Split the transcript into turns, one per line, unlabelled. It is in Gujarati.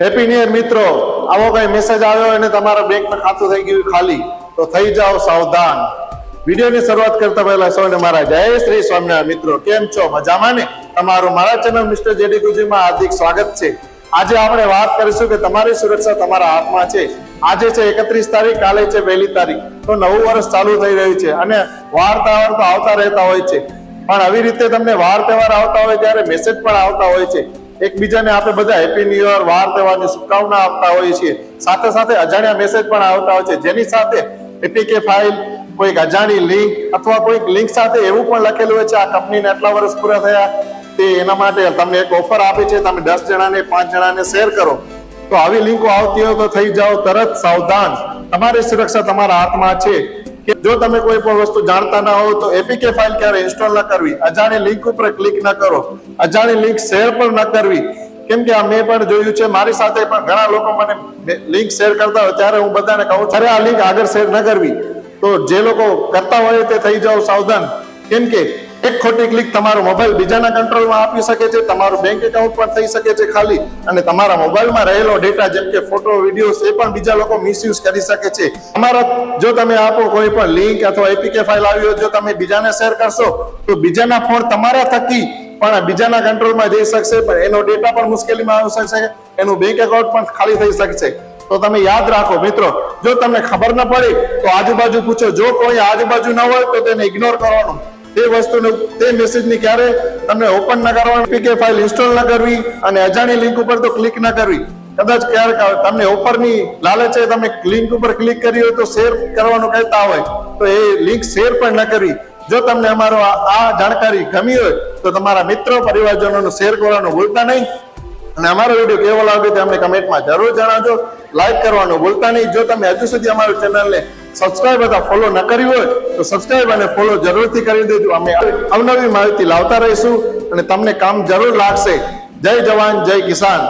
હેપી ન્યુ મિત્રો. આવો કઈ મેસેજ આવ્યો અને તમારા બેંકમાં ખાતું થઈ ગયું ખાલી, તો થઈ જાઓ સાવધાન. વિડીયોની શરૂઆત કરતા પહેલા સૌને મારા જય શ્રી સ્વામિનારાયણ. મિત્રો, કેમ છો? મજામાં ને? તમારું મારા ચેનલ મિસ્ટર જેડી ગુજીમાં હાર્દિક સ્વાગત છે. આજે આપણે વાત કરીશું કે તમારી સુરક્ષા તમારા હાથમાં છે. આજે છે એકત્રીસ તારીખ, કાલે છે પહેલી તારીખ. તો નવું વર્ષ ચાલુ થઈ રહ્યું છે અને વાર તહેવાર તો આવતા રહેતા હોય છે. પણ આવી રીતે તમને વાર તહેવાર આવતા હોય ત્યારે મેસેજ પણ આવતા હોય છે. એકબીજાને આપણે બધા હેપી ન્યુ યર વાર તહેવારની શુભકામના આપતા હોઈએ છીએ. સાથે સાથે અજાણ્યા મેસેજ પણ આવતા હોય છે. જેની સાથે એપીકે ફાઇલ કોઈક અજાણી લિંક અથવા કોઈક લિંક સાથે એવું પણ લખેલું હોય છે, આ કંપનીને આટલા વર્ષ પૂરા થયા, તે એના માટે તમને એક ઓફર આપી છે. તમે દસ જણાને, પાંચ જણાને શેર કરો. તો આવી લિંકો આવતી હોય તો થઈ જાઓ તરત સાવધાન. તમારી સુરક્ષા તમારા હાથમાં છે. કે જો તમે કોઈ પણ વસ્તુ જાણતા ના હો તો એપીકે ફાઇલ ક્યારે ઇન્સ્ટોલ ન કરવી? અજાણી લિંક ઉપર ક્લિક ન કરો. અજાણી લિંક શેર પણ ન કરવી. કેમ કે આ મેં પણ જોયું છે, મારી સાથે પણ ઘણા લોકો મને લિંક શેર કરતા હોય ત્યારે હું બધાને કહું અરે, આ લિંક આગળ શેર ન કરવી. તો જે લોકો કરતા હોય તે થઈ જાઓ સાવધાન. કેમ કે એક ખોટી ક્લિક તમારો મોબાઈલ બીજાના કંટ્રોલમાં આપી શકે છે, તમારું બેંક એકાઉન્ટ પણ થઈ શકે છે ખાલી, અને તમારા મોબાઈલમાં રહેલો ડેટા જેમ કે ફોટો વિડીયોઝ એ પણ બીજા લોકો મિસયુઝ કરી શકે છે. તમારા, જો તમે આપો કોઈ પણ લિંક અથવા એપીકે ફાઇલ આવી હોય, જો તમે બીજાને શેર કરશો, તો બીજાના ફોન તમારા થકી પણ બીજાના કંટ્રોલમાં જઈ શકશે, પણ એનો ડેટા પણ મુશ્કેલીમાં આવી શકશે, એનું બેંક એકાઉન્ટ પણ ખાલી થઈ શકશે. તો તમે યાદ રાખો મિત્રો, જો તમને ખબર ન પડે, તો આજુબાજુ પૂછો, જો કોઈ આજુબાજુ ન હોય, તો તેને ઇગ્નોર કરવાનું. તે વસ્તુને તે મેસેજની ક્યારે તમને ઓપન ન કરવાની પીકે ફાઇલ ઇન્સ્ટોલ ન કરવી અને અજાણી લિંક ઉપર તો ક્લિક ન કરવી. કદાચ ક્યારેક તમને ઓફરની લાલચે તમે લિંક ઉપર ક્લિક કરી હોય તો શેર કરવાનું કહેતા હોય, તો એ લિંક શેર પણ ન કરવી જો તમને અમારો આ જાણકારી ગમી હોય, તો તમારા મિત્રો પરિવારજનોને શેર કરવાનું ભૂલતા નહીં. અને અમારો વીડિયો કેવો લાગ્યો તે અમને કમેન્ટમાં જરૂર જણાવજો. લાઈક કરવાનું ભૂલતા નહીં. જો તમે હજુ સુધી અમારી ચેનલને સબસ્ક્રાઇબ અથવા ફોલો ન કર્યું હોય, તો સબસ્ક્રાઇબ અને ફોલો જરૂરથી કરી દેજો. અમે અવનવી માહિતી લાવતા રહીશું અને તમને કામ જરૂર લાગશે. જય જવાન, જય કિસાન.